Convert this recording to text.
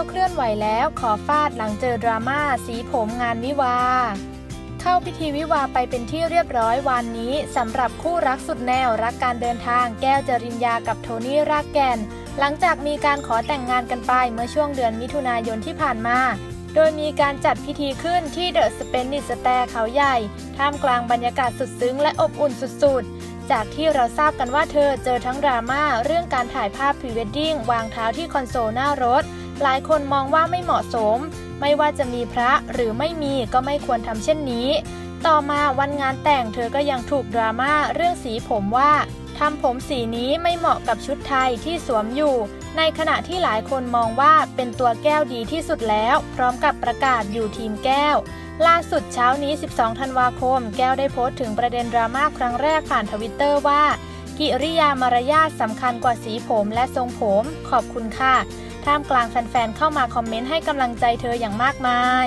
วเคลื่อนไหวแล้วขอฟาดหลังเจอดราม่าสีผมงานวิวา เข้าพิธีวิวาไปเป็นที่เรียบร้อยวันนี้สำหรับคู่รักสุดแนวรักการเดินทางแก้วจริญญากับโทนี่รากแกน หลังจากมีการขอแต่งงานกันไปเมื่อช่วงเดือนมิถุนายนที่ผ่านมาโดยมีการจัดพิธีขึ้นที่เดอะสเปนนิสแตร์เขาใหญ่ ท่ามกลางบรรยากาศสุดซึ้งและอบอุ่นสุดๆ จากที่เราทราบกันว่าเธอเจอทั้งดราม่าเรื่องการถ่ายภาพพรีเวดดิ้งวางเท้าที่คอนโซลหน้ารถ หลายคนมองว่าไม่เหมาะสม ไม่ว่าจะมีพระหรือไม่มีก็ไม่ควรทำเช่นนี้ ต่อมาวันงานแต่งเธอก็ยังถูกดราม่าเรื่องสีผมว่า ทำผมสีนี้ไม่เหมาะกับชุดไทยที่สวมอยู่ ในขณะที่หลายคนมองว่าเป็นตัวแก้วดีที่สุดแล้ว พร้อมกับประกาศอยู่ทีมแก้ว ล่าสุดเช้านี้ 12 ธันวาคม แก้วได้โพสต์ถึงประเด็นดราม่าครั้งแรกผ่านทวิตเตอร์ว่า กิริยามารยาทสำคัญกว่าสีผมและทรงผม ขอบคุณค่ะ ท่ามกลางแฟนๆเข้ามาคอมเมนต์ให้กำลังใจเธออย่างมากมาย